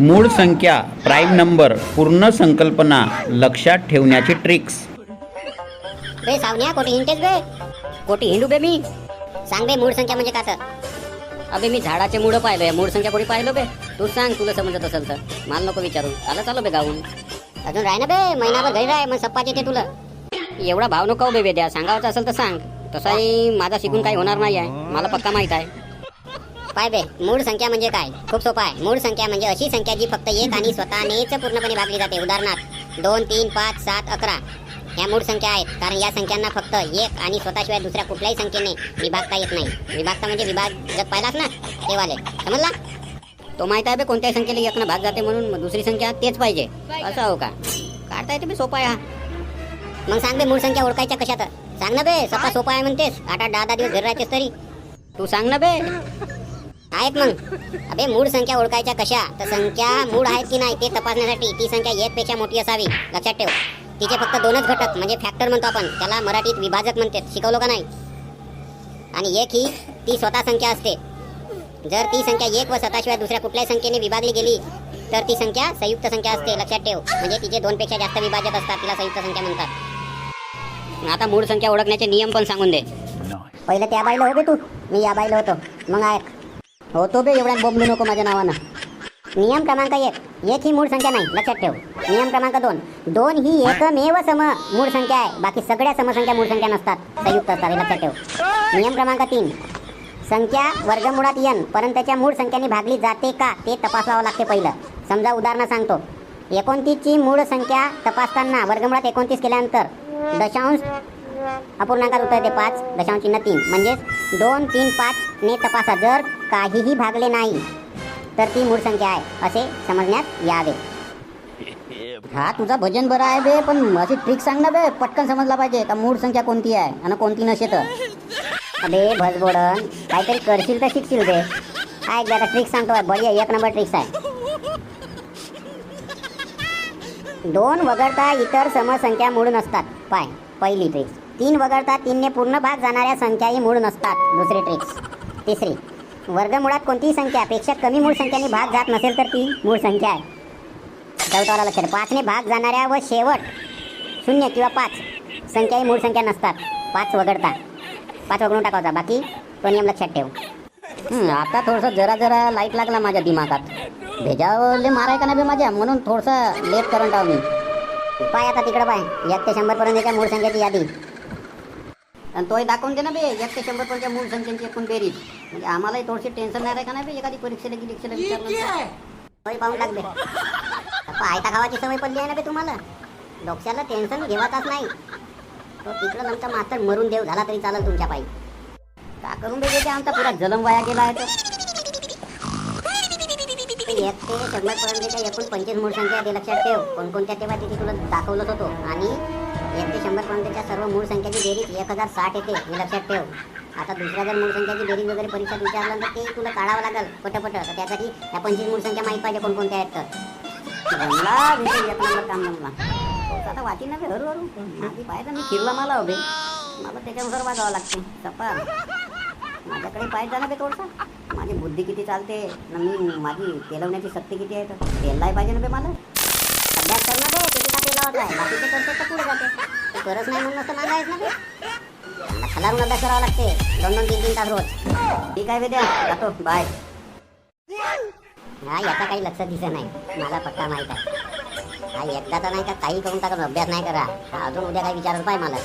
मूळ संख्या prime number पूर्ण संकल्पना लक्षात ठेवण्याची ट्रिक्स बे सावन्या कोटी हिंटेस बे. कोटी हिंडू बे मी. सांग बे मूळ संख्या म्हणजे का तर अबे मी झाडाचे मुळं पाहिलोय. मूळ संख्या कोणी पाहिलो बे? तू सांग तुला समजत असेल तर. मला नको विचारू आला चालो बे गाऊन. अजून राह ना बे महिनाभर घरी राह मग सप्पाच येते तुला. एवढा भाव नको बे द्या सांगावचं असेल तर सांग. तसाही माझा शिकून काही होणार नाही आहे मला पक्का माहीत आहे. पाय बे. मूळ संख्या म्हणजे काय? खूप सोपा आहे. मूळ संख्या म्हणजे अशी संख्या जी फक्त एक आणि स्वतःनेच पूर्णपणे भागली जाते. उदाहरणार्थ दोन तीन पाच सात अकरा ह्या मूळ संख्या आहेत. कारण या संख्यांना फक्त एक आणि स्वतःशिवाय दुसऱ्या कुठल्याही संख्येने विभागता येत नाही. विभागता म्हणजे विभाजक पाहिलास ना ते वाले समजला? तो माहीत आहे बे कोणत्याही संख्येला एकनं भाग जाते म्हणून दुसरी संख्या तेच पाहिजे. असं हो का? काढता येते बे सोपा आहे मग सांग बे मूळ संख्या ओळखायच्या कशात? सांग ना बे सपा सोपा आहे म्हणतेस. आठ आठ दहा दहा दिवस घरी राहतेस तरी. तू सांग ना बे. आहेत मग? अबे मूळ संख्या ओळखायच्या कशा? तर संख्या मूळ आहेत की नाही ते तपासण्यासाठी ती संख्या एक पेक्षा मोठी असावी. लक्षात ठेव. तिचे फक्त दोनच घटक म्हणजे फॅक्टर म्हणतो आपण त्याला मराठीत विभाजक म्हणतात. शिकवलं का नाही? आणि एक ही ती स्वतः संख्या असते. जर ती संख्या एक व स्वतःशिवाय दुसऱ्या कुठल्याही संख्येने विभागली गेली तर ती संख्या संयुक्त संख्या असते. लक्षात ठेव. म्हणजे तिचे दोन पेक्षा जास्त विभाजक असतात तिला संयुक्त संख्या म्हणतात. आता मूळ संख्या ओळखण्याचे नियम पण सांगून दे. पहिले त्या बाईला हो बे तू मी या बाईला होतो. मग ऐक होतो बे एवढ्या बोंबलू नको माझ्या नावानं. नियम क्रमांक एक. एक ही मूळ संख्या नाही. लक्षात ठेव. नियम क्रमांक दोन. दोन ही एकमेव सम मूळ संख्या आहे. बाकी सगळ्या समसंख्या मूळ संख्या नसतात. संयुक्त असतात. हे लक्षात ठेव. नियम क्रमांक तीन. संख्या वर्गमुळात यन परंतु त्याच्या मूळ संख्याने भागली जाते का ते तपासावं लागते पहिलं. समजा उदाहरणं सांगतो. एकोणतीसची मूळ संख्या तपासताना वर्गमुळात एकोणतीस केल्यानंतर दशांश अपूर्णांकात उत्तर येते पाच दशांश चिन्ह तीन. म्हणजेच दोन तीन पाच ने तपासा जर काहीही भागले नाही तर ती मूळ संख्या आहे असे समजण्यात यावे. हा तुझा भजन बरं आहे बे पण अशी ट्रिक सांग ना बे पटकन समजला पाहिजे का मूळ संख्या कोणती आहे आणि कोणती नसे तर. अबे भजबोडन काहीतरी करशील तर शिकशील बे. हा दादा ट्रिक सांगतो बढिया एक नंबर ट्रिक्स आहे. दोन वगळता इतर समसंख्या मूळ नसतात. पाय पहिली ट्रिक्स तीन वगळता तीनने पूर्ण भाग जाणाऱ्या संख्याही मूळ नसतात. दुसरी ट्रिक्स तिसरी. वर्गमुळात कोणतीही संख्या पेक्षा कमी मूळ संख्याने भाग जात नसेल तर ती मूळ संख्या आहे. चौथावाला लक्षात पाचने भाग जाणाऱ्या व शेवट शून्य किंवा पाच संख्याही मूळ संख्या नसतात. पाच वगळता. पाच वगळून टाकायचा बाकी तो नियम लक्षात ठेव. आता थोडंसं जरा जरा लाइट लागला माझ्या दिमागात. भेजावले माराय का नाही माझ्या. म्हणून थोडंसं लेट करंट आहो मी. पाय आता तिकडं पाय. एक ते शंभरपर्यंतच्या मूळ संख्येची यादी. आणि तोही दाखवून दे ना बे एक ते शंभर पर्यंत मूळ संख्येची एकूण बेरीज. म्हणजे आम्हालाही थोडीशी टेन्शन नाही राही का नाही बे एखादी परीक्षेला की परीक्षेला विचारलं होय पाहून बे आयता खावाची सवय पडली आहे ना बे तुम्हाला. डोक्याला टेन्शन घेवाचाच नाही. तो तिकडं नंतर मात्र मरून देव झाला तरी चालेल तुमच्या पायी. का करून बे ते आमचा पुरा जलम वाया गेला आहे तर एक ते शंभर पर्यंतच्या एकूण पंचवीस मूळ संख्या आहे ते लक्षात ठेव. कोणकोणत्या तेव्हा तिथे तुला दाखवलंच होतो आणि एक ते शंभर पर्यंतच्या सर्व मूळ संख्याची बेरीज एक हजार साठ येते. हे लक्षात ठेव. आता दुसऱ्या जर मूळ संख्याची बेरीज वगैरे परीक्षेत विचारलं तर ते तुला काढावं लागेल पटपट. तर त्यासाठी ह्या पंचवीस मूळ संख्या माहीत पाहिजे कोणकोणत्या आहेत तर. जमला विषय एक नंबर काम जमला आता वाटी नव्हे बे हळूहळू. माझी पाहिजे मी फिरला मला हवे मला त्याच्यानुसार वागावं लागते. सपा माझ्याकडे पाहिजे ना ते थोडसा. माझी बुद्धी किती चालते. ना मी माझी तेलवण्याची शक्ती किती आहे तर. तेललाही पाहिजे ना बे मला. गरज आहे बाकीचे करते तर पुढे जाते. नाही म्हणून असं मागायच ना बे अभ्यास करावा लागते. दोन दोन तीन तीन तास रोज. ठीक आहे विद्या द्या जातो. बाय हा याचा काही लक्षात दिसत नाही. मला पक्का माहीत आहे. हा एकदा तर नाही का काही करून टाकून अभ्यास नाही करा. हा अजून उद्या काही विचारत पाय मला.